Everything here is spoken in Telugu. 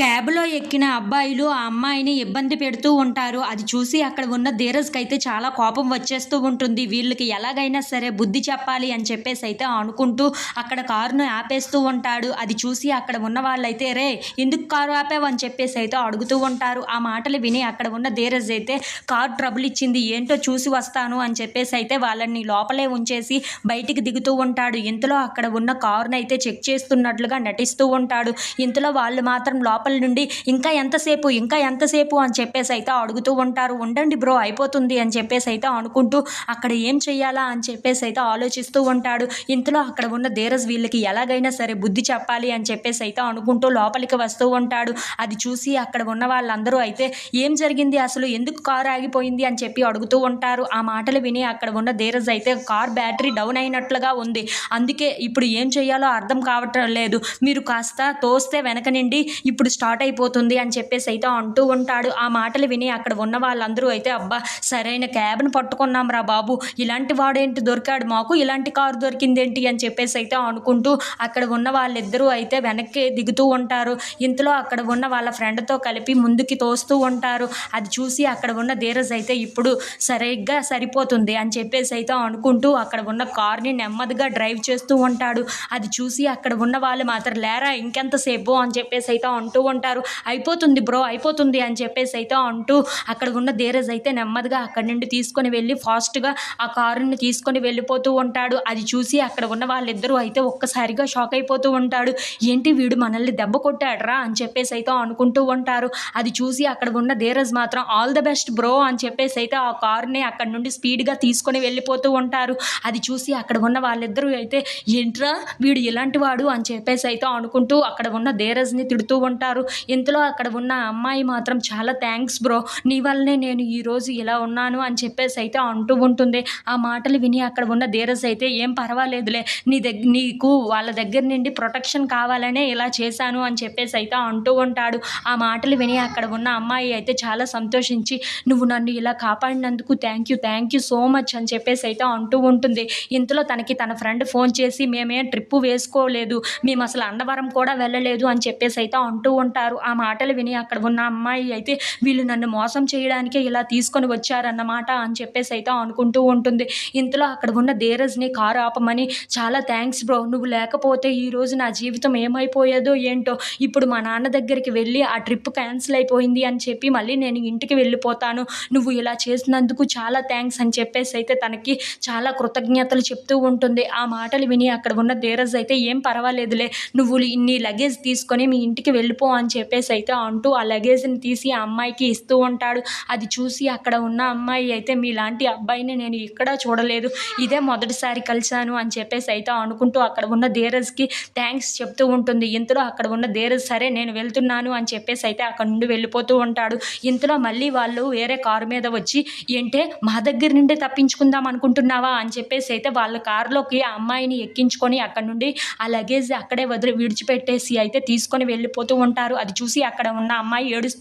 క్యాబ్లో ఎక్కిన అబ్బాయిలు ఆ అమ్మాయిని ఇబ్బంది పెడుతూ ఉంటారు. అది చూసి అక్కడ ఉన్న ధీరజ్కి అయితే చాలా కోపం వచ్చేస్తూ ఉంటుంది. వీళ్ళకి ఎలాగైనా సరే బుద్ధి చెప్పాలి అని చెప్పేసి అయితే అనుకుంటూ అక్కడ కారును ఆపేస్తూ ఉంటాడు. అది చూసి అక్కడ ఉన్న వాళ్ళైతే రే ఎందుకు కారు ఆపావు? అని చెప్పేసి అయితే అడుగుతూ ఉంటారు. ఆ మాటలు విని అక్కడ ఉన్న ధీరజ్ అయితే కారు ట్రబుల్ ఇచ్చింది ఏంటో చూసి వస్తాను అని చెప్పేసి అయితే వాళ్ళని లోపలే ఉంచేసి బయటికి దిగుతూ ఉంటాడు. ఇంతలో అక్కడ ఉన్న కారును అయితే చెక్ చేస్తున్నట్లుగా నటిస్తూ ఉంటాడు. ఇంతలో వాళ్ళు మాత్రం లోపల నుండి ఇంకా ఎంతసేపు ఇంకా ఎంతసేపు? అని చెప్పేసి అయితే అడుగుతూ ఉంటారు. ఉండండి బ్రో అయిపోతుంది అని చెప్పేసి అయితే అనుకుంటూ అక్కడ ఏం చేయాలా అని చెప్పేసి అయితే ఆలోచిస్తూ ఉంటాడు. ఇంతలో అక్కడ ఉన్న ధీరజ్ వీళ్ళకి ఎలాగైనా సరే బుద్ధి చెప్పాలి అని చెప్పేసి అయితే అనుకుంటూ లోపలికి వస్తూ ఉంటాడు. అది చూసి అక్కడ ఉన్న వాళ్ళందరూ అయితే ఏం జరిగింది అసలు? ఎందుకు కారు ఆగిపోయింది? అని చెప్పి అడుగుతూ ఉంటారు. ఆ మాటలు విని అక్కడ ఉన్న ధీరజ్ అయితే కార్ బ్యాటరీ డౌన్ అయినట్లుగా ఉంది. అందుకే ఇప్పుడు ఏం చేయాలో అర్థం కావటం లేదు మీరు కాస్త తోస్తే వెనక నుండి ఇప్పుడు స్టార్ట్ అయిపోతుంది అని చెప్పేసి అయితే అంటూ ఉంటాడు. ఆ మాటలు విని అక్కడ ఉన్న వాళ్ళందరూ అయితే అబ్బా సరైన క్యాబ్ని పట్టుకున్నాం రా బాబు. ఇలాంటి వాడేంటి దొరికాడు? మాకు ఇలాంటి కారు దొరికిందేంటి? అని చెప్పేసి అయితే అనుకుంటూ అక్కడ ఉన్న వాళ్ళిద్దరూ అయితే వెనక్కి దిగుతూ ఉంటారు. ఇంతలో అక్కడ ఉన్న వాళ్ళ ఫ్రెండ్తో కలిపి ముందుకి తోస్తూ ఉంటారు. అది చూసి అక్కడ ఉన్న ధీరజ్ అయితే ఇప్పుడు సరిగ్గా సరిపోతుంది అని చెప్పేసి అయితే అనుకుంటూ అక్కడ ఉన్న కార్ని నెమ్మదిగా డ్రైవ్ చేస్తూ ఉంటాడు. అది చూసి అక్కడ ఉన్న వాళ్ళు మాత్రం లేరా ఇంకెంతసేపు అని చెప్పేసి అయితే అంటూ ఉంటారు. అయిపోతుంది బ్రో అయిపోతుంది అని చెప్పేసి అయితే అంటూ అక్కడ ఉన్న ధీరజ్ అయితే నెమ్మదిగా అక్కడి నుండి తీసుకొని వెళ్ళి ఫాస్ట్గా ఆ కారుని తీసుకొని వెళ్ళిపోతూ ఉంటాడు. అది చూసి అక్కడ ఉన్న వాళ్ళిద్దరూ అయితే ఒక్కసారిగా షాక్ అయిపోతూ ఉంటాడు ఏంటి వీడు మనల్ని దెబ్బ కొట్టాడరా అని చెప్పేసి అయితే అనుకుంటూ ఉంటారు. అది చూసి అక్కడ ఉన్న ధీరజ్ మాత్రం ఆల్ ద బెస్ట్ బ్రో అని చెప్పేసి అయితే ఆ కారుని అక్కడ నుండి స్పీడ్గా తీసుకొని వెళ్ళిపోతూ ఉంటారు. అది చూసి అక్కడ ఉన్న వాళ్ళిద్దరూ అయితే ఏంట్రా వీడు ఇలాంటి వాడు అని చెప్పేసి అయితే అనుకుంటూ అక్కడ ఉన్న ధీరజ్ని తిడుతూ ఉంటారు. ఇంతలో అక్కడ ఉన్న అమ్మాయి మాత్రం చాలా థ్యాంక్స్ బ్రో. నీ వల్లనే నేను ఈరోజు ఇలా ఉన్నాను అని చెప్పేసి అయితే అంటూ ఉంటుంది. ఆ మాటలు విని అక్కడ ఉన్న ధీరజ్ అయితే ఏం పర్వాలేదులే. నీ దగ్గర నీకు వాళ్ళ దగ్గర నుండి ప్రొటెక్షన్ కావాలనే ఇలా చేశాను అని చెప్పేసి అయితే అంటూ ఉంటాడు. ఆ మాటలు విని అక్కడ ఉన్న అమ్మాయి అయితే చాలా సంతోషించి నువ్వు నన్ను ఇలా కాపాడినందుకు thank you thank you so much అని చెప్పేసి అయితే అంటూ ఉంటుంది. ఇంతలో తనకి తన ఫ్రెండ్ ఫోన్ చేసి మేమేం ట్రిప్పు వేసుకోలేదు. మేము అసలు అన్నవరం కూడా వెళ్ళలేదు అని చెప్పేసి అయితే అంటూ ఉంటారు. ఆ మాటలు విని అక్కడ ఉన్న అమ్మాయి అయితే వీళ్ళు నన్ను మోసం చేయడానికే ఇలా తీసుకొని వచ్చారన్నమాట అని చెప్పేసి అయితే అనుకుంటూ ఉంటుంది. ఇంతలో అక్కడ ఉన్న ధీరజ్ని కారు ఆపమని చాలా థ్యాంక్స్ బ్రో నువ్వు లేకపోతే ఈరోజు నా జీవితం ఏమైపోయేదో ఏంటో? ఇప్పుడు మా నాన్న దగ్గరికి వెళ్ళి ఆ ట్రిప్ క్యాన్సిల్ అయిపోయింది అని చెప్పి మళ్ళీ నేను ఇంటికి వెళ్ళిపోతాను. నువ్వు ఇలా చేసినందుకు చాలా థ్యాంక్స్ అని చెప్పేసి అయితే తనకి చాలా కృతజ్ఞతలు చెప్తూ ఉంటుంది. ఆ మాటలు విని అక్కడ ఉన్న ధీరజ్ అయితే ఏం పర్వాలేదులే నువ్వు నీ లగేజ్ తీసుకొని మీ ఇంటికి వెళ్ళిపో అని చెప్పేసి అయితే అంటూ ఆ లగేజ్ని తీసి ఆ అమ్మాయికి ఇస్తూ ఉంటాడు. అది చూసి అక్కడ ఉన్న అమ్మాయి అయితే మీలాంటి అబ్బాయిని నేను ఎక్కడా చూడలేదు. ఇదే మొదటిసారి కలిశాను అని చెప్పేసి అయితే అనుకుంటూ అక్కడ ఉన్న ధీరజ్కి థ్యాంక్స్ చెప్తూ ఉంటుంది. ఇంతలో అక్కడ ఉన్న ధీరజ్ సరే నేను వెళ్తున్నాను అని చెప్పేసి అయితే అక్కడ నుండి వెళ్ళిపోతూ ఉంటాడు. ఇంతలో మళ్ళీ వాళ్ళు వేరే కారు మీద వచ్చి ఏంటే మా దగ్గర నుండి తప్పించుకుందాం అనుకుంటున్నావా? అని చెప్పేసి అయితే వాళ్ళ కారులోకి ఆ అమ్మాయిని ఎక్కించుకొని అక్కడ నుండి ఆ లగేజ్ అక్కడే వదిలి విడిచిపెట్టేసి అయితే తీసుకొని వెళ్ళిపోతూ ఉంటారు అది చూసి అక్కడ ఉన్న అమ్మాయి ఏడుస్తూ